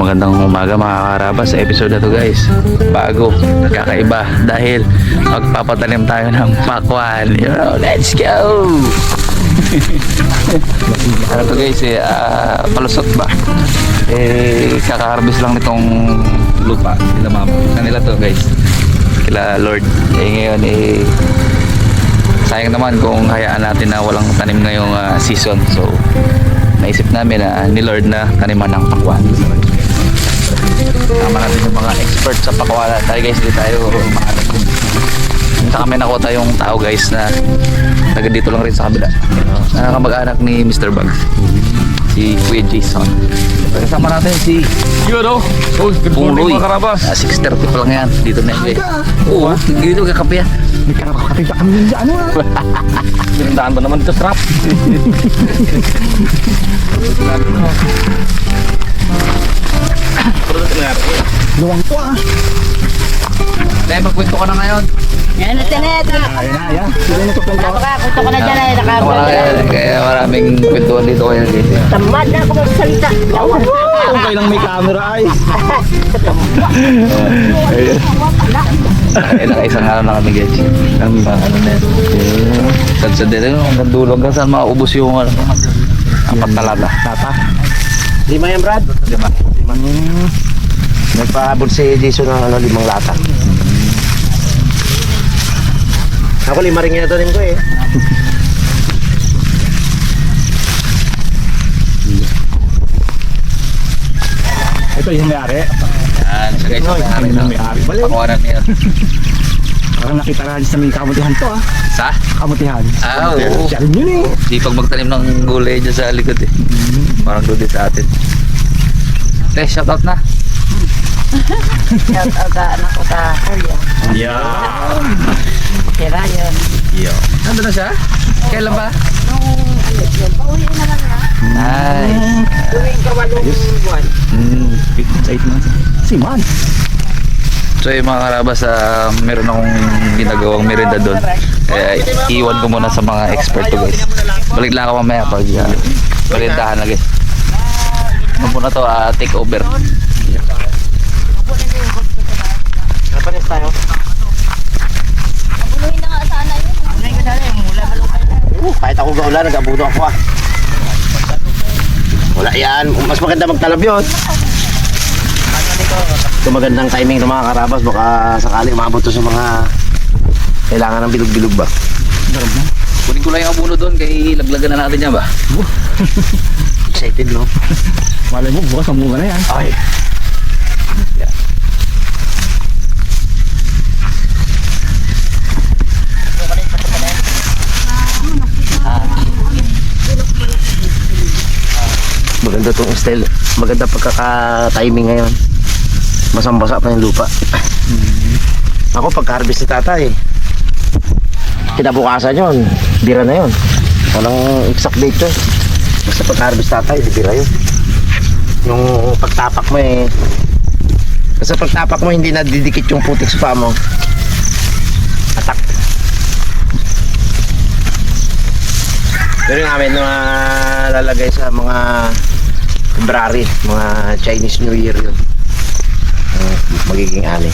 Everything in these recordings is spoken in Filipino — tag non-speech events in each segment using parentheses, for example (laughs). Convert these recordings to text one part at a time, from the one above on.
magandang umaga mga karabas sa episode na to guys. Bago, kakaiba dahil magpapatanim tayo ng pakwan. You know, let's go! (laughs) ano to guys eh, ah, palusot ba? Eh, kaka-harvest lang nitong lupa nila mama. Kanila to guys. Kila Lord. Eh ngayon eh, sayang naman kung hayaan natin na walang tanim ngayong ah, season. So, naisip namin na ni Lord na taniman ng pakwan. Tama natin yung mga expert sa pakwan. Tayo guys, di tayo mahanap din. Saka may nakuha tayong tao guys na taga dito lang rin sa kabila. Na kamag-anak ni Mr. Bugs. Si Kuya Jason. Kasama natin si Yun o. Oh, good morning mga karabas. Ah, 6.30 pa lang yan. Dito na yun guys. Oo, dito kakape yan. May kakakatita kami sa ano ah. Sinundahan ba naman ito strap? (laughs) Luwang to ah. Dahil magkwento ka na ngayon. Yan na tinet. Ayan na, ayan. Sila na tukwento. Napaka, gusto ko na dyan ay nakabot. kaya, kaya maraming kwentuhan dito kaya guys. Tamad na ako magsalita. Kung kayo lang may camera ay. Ay, nakaisang araw na kami guys. Ang ano na yan. Sad sa dito, hanggang dulo hanggang saan maubos yung ano, apat na lata. Tata. Lima yan, Brad? Lima. Hmm. Nagpahabol si Jason ng ano, limang lata. Ako lima rin ginatanin ko eh. (laughs) Ito yung may-ari. Yan, siya guys, Ay, may-ari ano na. may-ari. Pakuwanan niya. Parang nakita na sa may kamutihan to ah. Sa? Kamutihan. Ah, oo. Siya rin yun eh. Di pag magtanim ng gulay dyan sa likod eh. Parang doon din sa atin. Eh, shoutout na. Shout out ka anak ko sa Korea. Yeah. Si Ryan. Yo. Nandun na siya? Kailan ba? Nung ano yun, pauwi naman na. Nice. Tuwing kawalong buwan. Mm. Sa 8 months. Si Man. So yung mga karabas, ah, meron akong ginagawang merienda doon. Kaya iwan ko muna sa mga expert to guys. Balik lang ako mamaya pag uh, meriendahan na guys. Ano muna to, ah, take over. Napanis tayo. Buluhin na nga sana yun. Buluhin ka sana yung mula malukay na. Uh, kahit ako gaulan, nag-abuno ako ah. Wala yan. Mas maganda magtalab yun. Ito magandang timing ng mga karabas. Baka sakali umabot to sa mga kailangan ng bilog-bilog ba? Kunin ko lang yung abuno doon kay laglagan na natin yan ba? (laughs) Excited no? Malay mo, bukas ang bunga na yan. Ay. Maganda tong style. Maganda pagkaka-timing ngayon. Basang-basa pa yung lupa. Ako pagka-harvest si tatay. Kinabukasan yun. Bira na yun. Walang exact date yun. Basta pagka-harvest tatay, di bira yun. Yung pagtapak mo eh. Basta pagtapak mo hindi na didikit yung putik sa paa mo. Atak. Pero yung amin na lalagay sa mga February, mga Chinese New Year yun. Uh, magiging ani.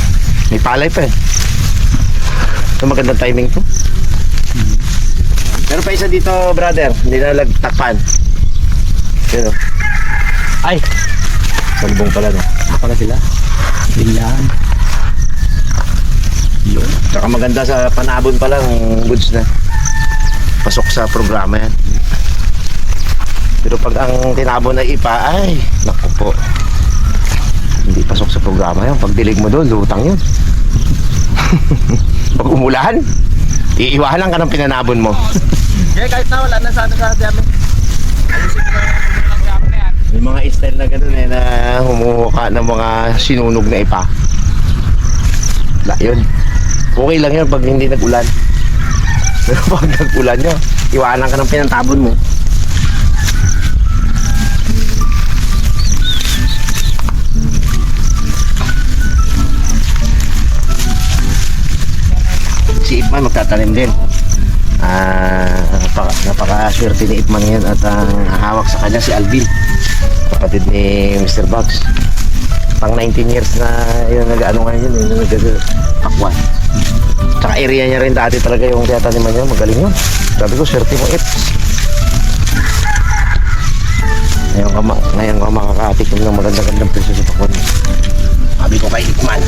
May palay pa eh. So magandang timing to. Meron pa isa dito, brother. Hindi na nagtakpan. Yun o. Ay! Salbong pala no. Pala sila. Bilan. Yun. Tsaka maganda sa panabon pa lang, goods na. Pasok sa programa yan. Pero pag ang tinabon na ipa, ay, naku po. Hindi pasok sa programa yan. Pag dilig mo doon, lutang yun. (laughs) pag umulan, iiwanan ka ng pinanabon mo. Kaya kahit na wala na sana sa dami. May mga style na gano'n eh, na humuhuka ng mga sinunog na ipa. Wala yun. Okay lang yun pag hindi nag-ulan. (laughs) Pero pag nag-ulan nyo, iwanan ka ng pinantabon mo. Si Ipman magtatanim din. Ah, napaka, napaka-swerte ni Ipman ngayon at ang hawak sa kanya si Alvin. Kapatid ni Mr. Bugs. pang 19 years na yung nag-ano ngayon yun, yung nag-pakwan. Tsaka area niya rin dati talaga yung tiyataniman niya, magaling yun. Sabi ko, swerte mo, Ips. Ngayon ka, ngayon ka makakatikim ng maganda-gandang presyo sa pakwan. Sabi ko kay Ikman.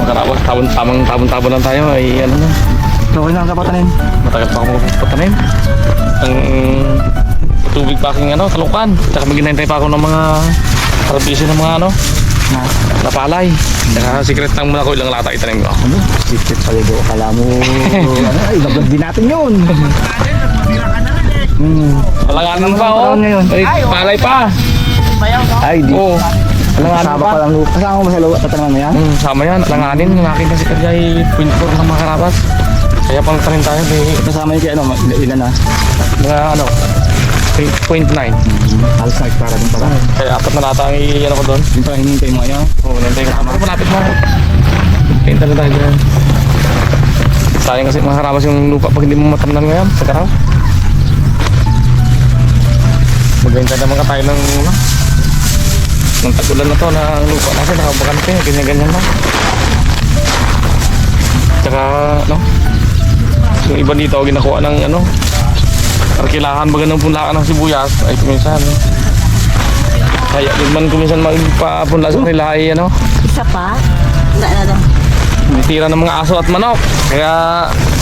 Makarawas, tabon, tamang tabon-tabon lang tayo. Ay, ano na. Okay lang kapatanin. Matagal pa ako magpapatanim. Ang tubig pa aking ano, talukan. Tsaka maginantay pa ako ng mga servisyo ng mga ano, Na, napalay. Tsaka secret lang muna ko ilang lata itanim ko. ano? Secret paligo. Akala mo, ano, ay, nabag din natin yun. Hmm. Alanganin pa oh. ngayon? Ay, palay pa. Ay, di. Oo. Alanganin Kasama pa. lang lupa. Kasama mo ba sa lupa? Tatangan mo yan? Hmm, sama yan. Alanganin. Yung akin kasi kaya ay point four ng mga. Kaya pang tanim tayo. May Kasama yun kay ano, ilan na? mga ano, point nine. Halos na para din pala. Kaya apat na lata ang i-ano ko doon. Yung pala hinihintay mo ayaw. Oo, nantay ka. Ako malapit mo. Pinta na tayo dyan. Sayang kasi mga karapas yung lupa pag hindi mo matamnan ngayon sa karaw. Maghintay naman ka tayo ng ano, ng tagulan na to na lupa kasi nakabakante, ganyan-ganyan lang. Tsaka, no? Yung iba dito, ginakuha ng ano, arkilahan baga ng punlaan ng sibuyas, ay kuminsan. Kaya din man kuminsan magpapunla sa kanila ay ano, Isa pa? Wala na daw. tira ng mga aso at manok. Kaya,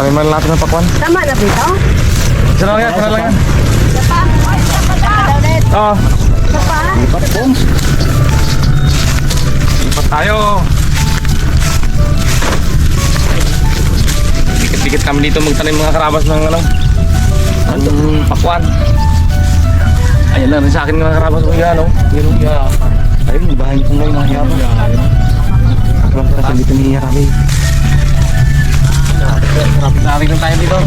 paliman natin ng pakwan. Tama na dito? Isa lang yan, isa lang yan. Isa pa? Isa pa daw. ulit. Oo, Isa pa? Lipat po. lipat tayo. Dikit-dikit kami dito magtanim mga karabas ng ano, ng pakwan. Ayan lang rin sa akin mga karabas ng ano. Yun, yeah. Ayun, bahay kung ngayon mga hiyaba. Ako lang kasi dito ni Hirabi. Rapid na rin tayo dito.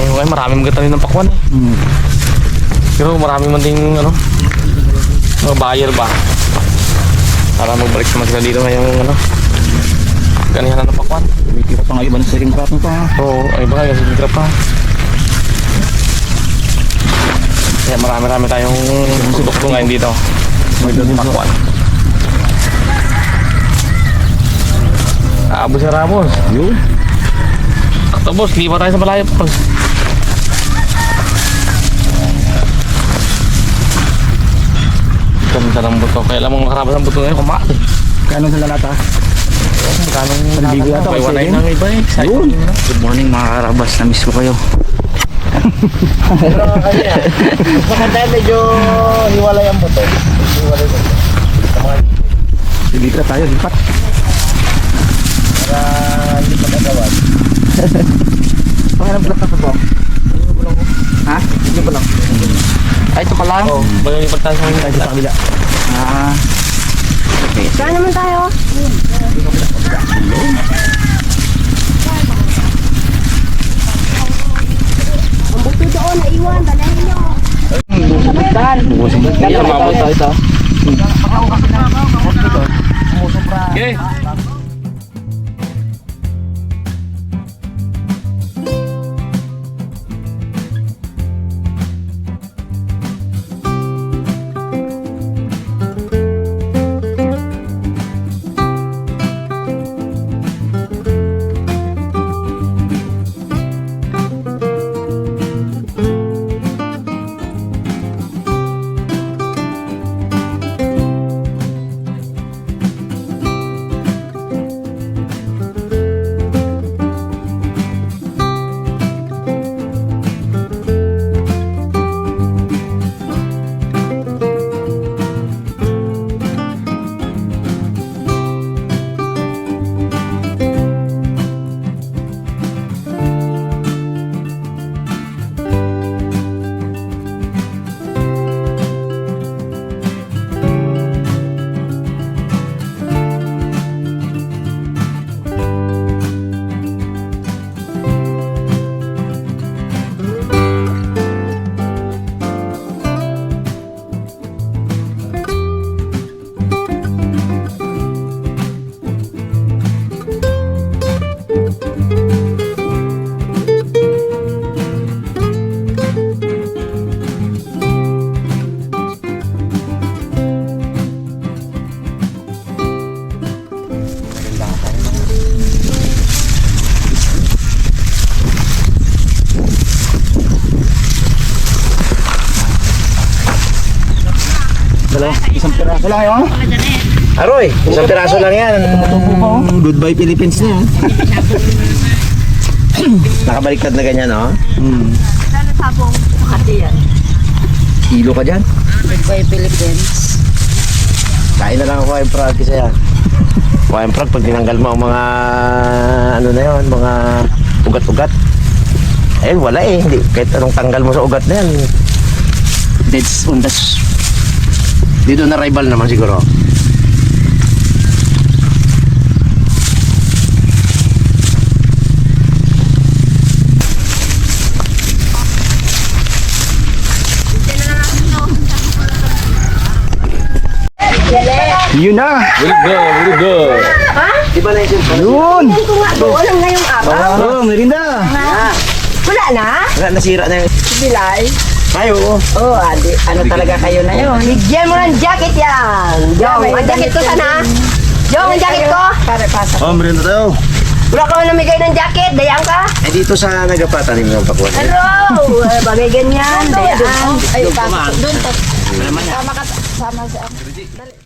Eh, okay, marami magkatanim ng pakwan eh. Hmm. Pero marami man ding ano, mga buyer ba? Para magbalik naman sila dito ngayong ano, ganihan na ng pakwan. May tira pa nga iba ng second crop ha. Oo, ay baka kasi hindi pa. Kaya marami-rami tayong subok ko ngayon dito. Pakwan. Abo si Ramos. Yun. Tapos, lipa tayo sa malayo. Ganda ng buto. Kaya alam mo makarabas ng buto ngayon, kumati. Kano sa lalata? Magkano Panligo yata, May wanay ng iba eh. Yun. Good morning mga karabas. Na-miss ko kayo. Pero kanya, maganda medyo hiwalay ang buto. Hiwalay ang buto. Lipat tayo, lipat. Para hindi pa nagawan. (laughs) Pangalan vlog ka sa po? Ha? Hindi pa lang. Ay, ito pa lang? Oh, bagay pa tayo sa Ay, mga sa kabila. Ah. Saan naman tayo? Ang buto doon, naiwan. Dalahin nyo. Kaya mabot tayo ito. Okay. Lang yun. Aroy, isang piraso lang yan. Goodbye Philippines na yan. (clears throat) Nakabaliktad na ganyan, no? Hmm. Sana sabong Makati yan. Kilo ka dyan. Goodbye Philippines. Kain na lang ako kay Prag kasi yan. Kuhain Prag, pag tinanggal mo ang mga, ano na yun, mga ugat-ugat. Eh, wala eh. Hindi. Kahit anong tanggal mo sa ugat na yan. That's on the... Dito na rival naman siguro. Yun na. Very good, very good. Di ba na yung Yun. Yan ko nga doon ang ngayong araw. Oh, merinda. Wala na? Wala, nasira na yung... Bilay. Ay, oo. Oh, adi, ano talaga kayo na yun? Bigyan mo ng jacket yan. Jong, ang jacket ko sana. Jong, ang jacket ko. Para pasa. Oh, merinda tayo. Wala ka namigay ng jacket, dayang ka. Eh, dito sa nagapatanim ng pakuan. Hello! Bagay ganyan, dayang. Ay, pasok doon. Sama ka, sama sa Kuha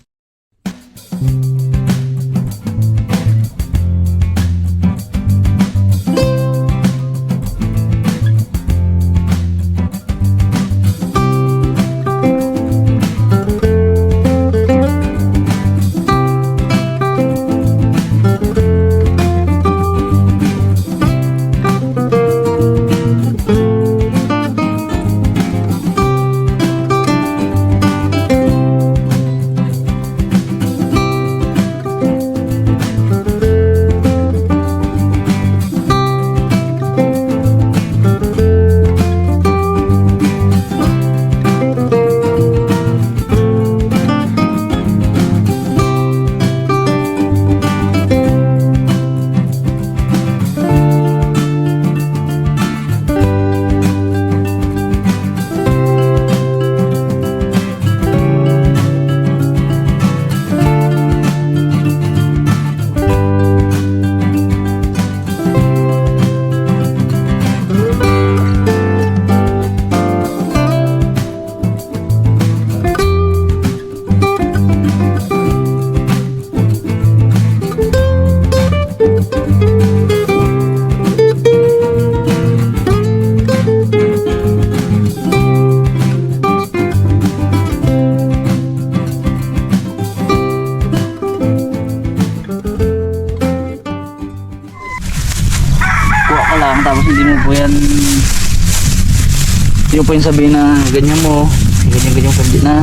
Mo po yung sabihin na ganyan mo, ganyan-ganyan po, hindi na.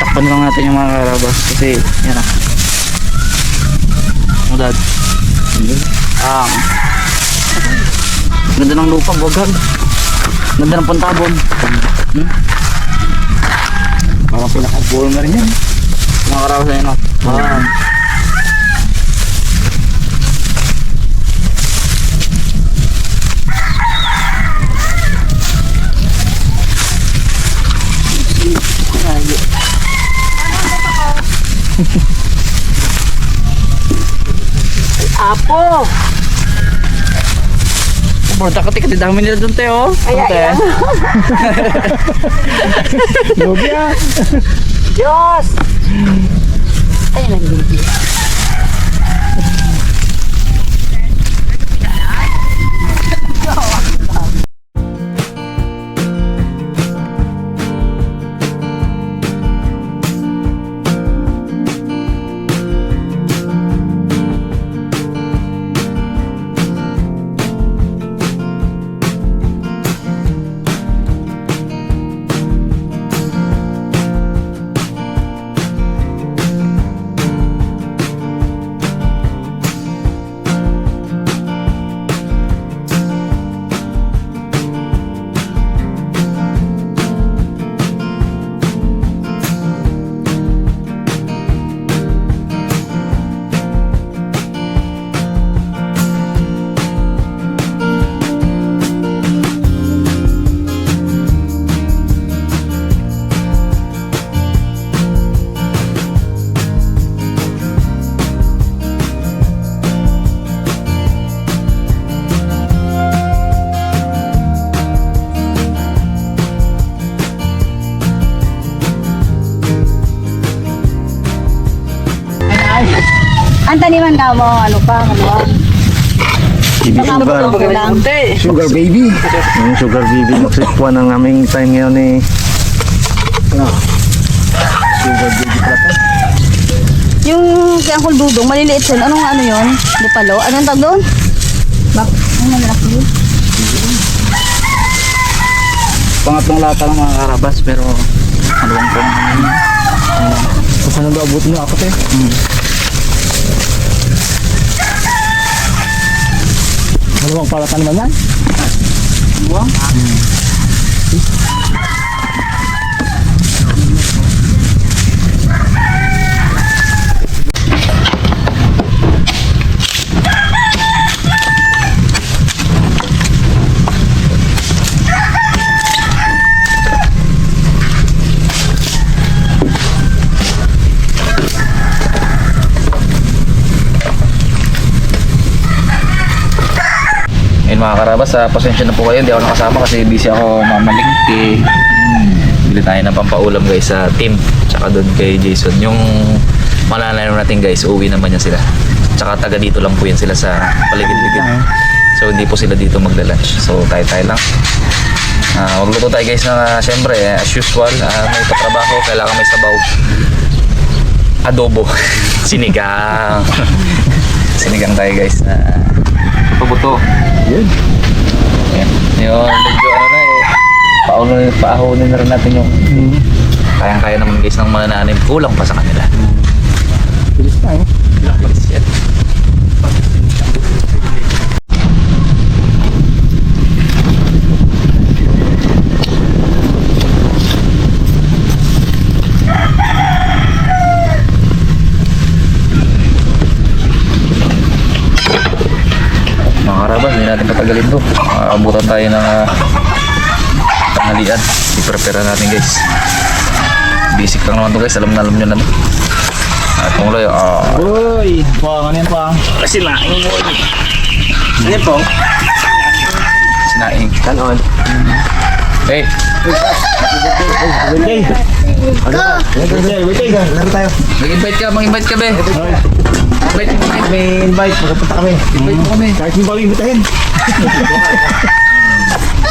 Takpan lang natin yung mga karabas kasi, yan na. Ah. Ganda ng lupa, wagag. Ganda ng pantabon. Hmm? Parang pinaka-goal na rin yan. Mga karabas na yun, no? Ah. Apo! Porta ka, tika, dami nila doon, te, oh. Ay, ay, ay. (laughs) Lobya. Diyos! Ay, Ang taniman ka mo, ano pa, ano Baka mo lang. Sugar baby. Yung sugar baby magsipwa ng aming time ngayon eh. Yung kaya Uncle Dudong, maliliit yun. Anong ano yun? Lupalo? Anong tag doon? Bak, ano malaki yun? Pangatlong lata ng mga karabas pero ano bang pang Kasi nang abot niyo ako te. Ano bang para tanaman yan? buwang? Ayun karabas, ah, pasensya na po kayo. Hindi ako nakasama kasi busy ako mamalingki. Bili tayo ng pampaulam guys sa team. Tsaka doon kay Jason. Yung malalayo natin guys, uwi naman yan sila. Tsaka taga dito lang po yan sila sa paligid-ligid. So hindi po sila dito magla-lunch. So tayo-tayo lang. Ah, magluto tayo guys na syempre eh, as usual, ah, may katrabaho, kailangan may sabaw. Adobo. (laughs) Sinigang. (laughs) Sinigang tayo guys na pabuto. Yun. Yung medyo ano na eh. Pauno, paahunin na rin natin yung kayang-kaya naman guys ng mga nanim. Kulang pa sa kanila. Bilis na eh. Bilis yan. Mga karabas, hindi natin patagalin to. Abutan tayo ng uh, tanghalian. I-prepare natin guys. Basic lang naman to guys. Alam na alam nyo na to. At kung loyo, ah, Uy! Pang, ano yan pang? sinaing mo. Ano yan pang? Sinaing. Kanon. Hey, Wait! Ano ba? Wait, wait, Laro tayo. mag-invite ka, mag-invite ka be. Invite mo kami. May invite. Magpunta kami. Invite mo kami. Kahit mo bang imbitahin. (laughs)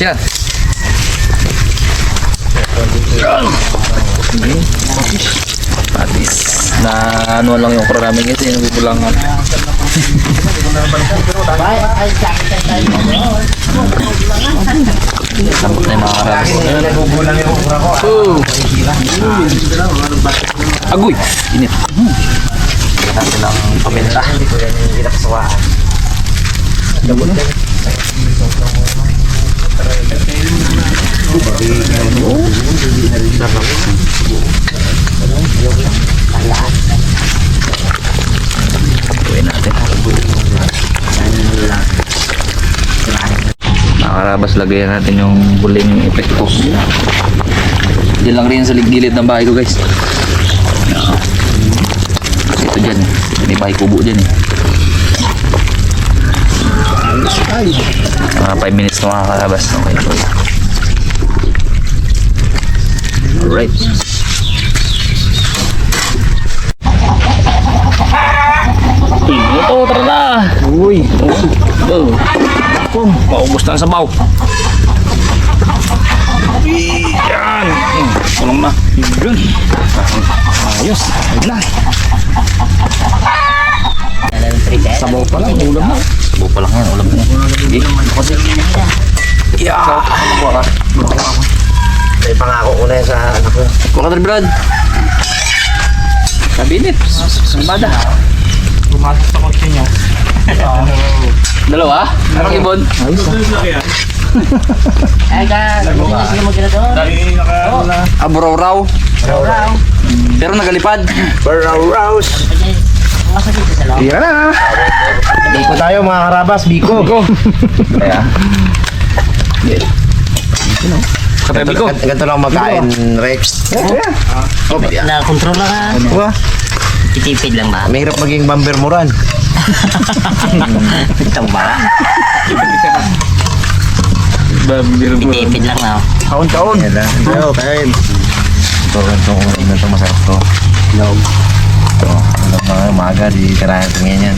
Yan. Patis. Na ano lang yung kura namin kasi nagugulangan. Lambot na yung mga yung. Oh! Agoy! Init. Hindi natin lang paminta. Hindi ko yan yung ginapasawaan. Gawin natin. Nakarabas lagayan natin yung huling epekto. Diyan lang rin sa gilid ng bahay ko guys. Ito dyan. May bahay kubo dyan eh. Mga 5 minutes na makakarabas. Okay. Alright. Ito, tara na. Uy. Oh. Oh. Maubos na ang sabaw. Yan. Tulong na. Yun. Ayos. Ayun na. Sabaw pa lang. Ulam na. Buo pa lang yan. Ulam na yan. Yeah. May pangako ko na yan sa anak ko. Kuha ka Brad. Kabinit. Sumada. Pumasok sa kotse niya. Dalawa? Anong ibon? Ay, ka. Sige mo kina doon. Ah, buraw-raw. Pero nagalipad. Rouse. Tira na. Biko tayo mga karabas, Biko. Kaya. Katabi ko. Ganito, lang magkain, Rex. Na-control lang ha. Wah, Titipid lang ba? mahirap maging bumper moran. (laughs) Ito ba? Titipid lang na. Kaon-kaon. Lang. Yo, kain. Ito, ganito, ganito masarap to. Log. Ito, alam mga umaga, di karayan tingin yan.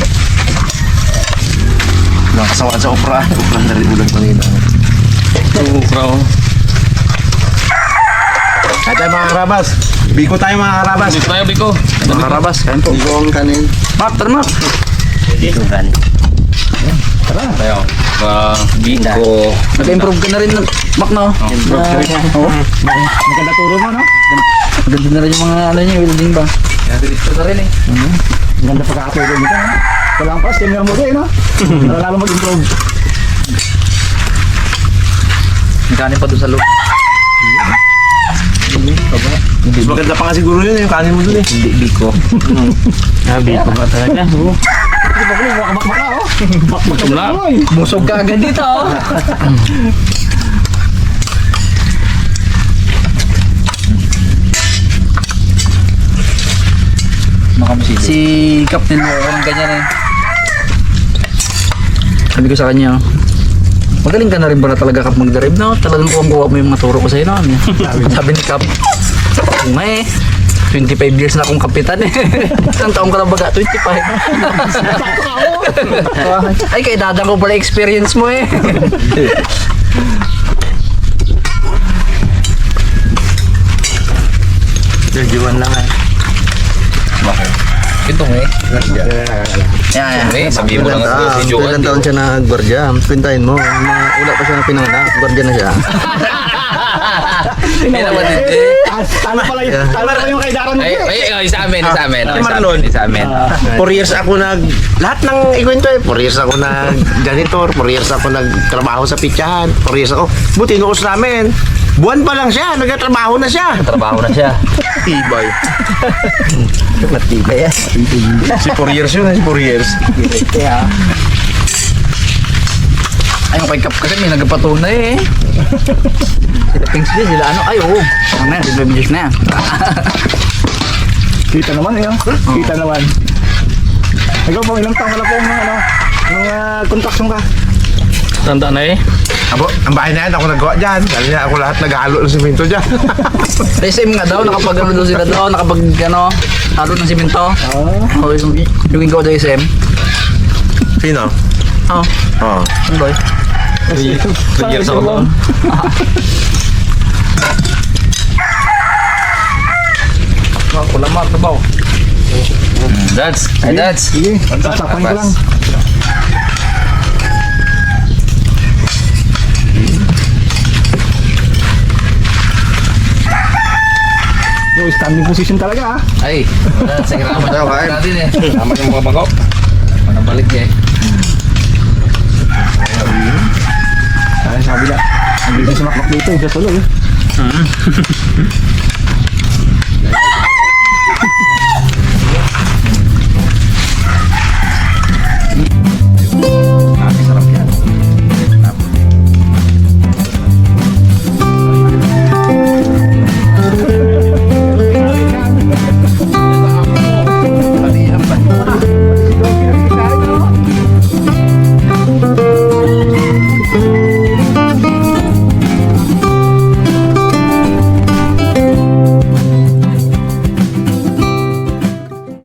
Lang kasawaan sa opera. Opera na rin ulang Panginoon. Ukra oh. Kaya tayo mga karabas. Biko tayo mga karabas. Dito tayo, Biko. Mga karabas. Kain po. Biko ang kanin. Map, tara map. Ito kan. Tayo. Uh, Biko. Nag-improve ka na rin, Mak, no? Oo. Maganda turo mo, no? Maganda na rin yung mga ano niya, welding ba? Ito na rin eh. Ganda pagkakatulog nito. ha? Wala ang pas, tingnan mo rin, no? (laughs) Para lalo mag-improve. May kanin pa doon sa loob. Mas maganda pa nga siguro yun, yung kanin mo dun eh. Hindi, biko. Sabi ko (laughs) ba talaga? Tumla. Busog ka agad dito, oh. (laughs) Si Captain walang ganyan eh. Sabi ko sa kanya, magaling ka na rin ba na talaga kap mag-drive no? Talagang kuha mo yung mga turo ko sa'yo no? Sabi ni Cap, may 25 years na akong kapitan eh. (laughs) Isang taong ka na baga? 25. (laughs) Ay, kay dadang ko pala experience mo eh. Jojoan lang eh. Ito eh. Yan, yan. Eh, sabi mo lang Ah, si Joan. ilang taon siya nag-gwardiya. Kwintahin mo. Mga, wala pa siya na pinanganak. Gwardiya na siya. (laughs) (laughs) Ay, naman eh. Tama pala yun. Tama pala yung kay Daron. Ay, ay, ay, sa amin, sa amin. Ay, Sa amin, sa amin. Four years ako nag... Lahat ng ikwento eh. Four years ako nag janitor. Four years ako nagtrabaho sa pitsahan. Four years ako. Buti inuos namin. Buwan pa lang siya. Nagtatrabaho na siya. Trabaho na siya. Tibay. Matibay yan. Si four years yun. Si four years. Ay, yung kay Cap kasi may nagpatuna eh. Sila Pings din, sila ano. Ay, oo. Ano na yan, sila Pings na yan. Kita naman eh. oh. Kita naman. Ikaw po, ilang taon ka na po ng ano, nung uh, kontraksyon ka? Tanda na eh. Abo, ang bahay na yan. Ako nagawa dyan. Sabi niya ako lahat nag-halo ng simento dyan. (laughs) SM nga daw, nakapag ano daw sila daw, nakapag ano, halo ng simento. Oo. Oh, yung, yung ikaw daw SM. Sino? Oo. Oo. Ang boy. Three years ako (laughs) Kulang mat, nabaw. Dads. Ay, dads. Sige, sasapan ko lang. Yo, standing position talaga ah. Ay, wala sa grama. Ano, kain? natin eh. Tama yung mga bago. Manabalik eh. Ay, sabi na. Ang bilis sumakmak dito, sa tuloy. eh. (laughs)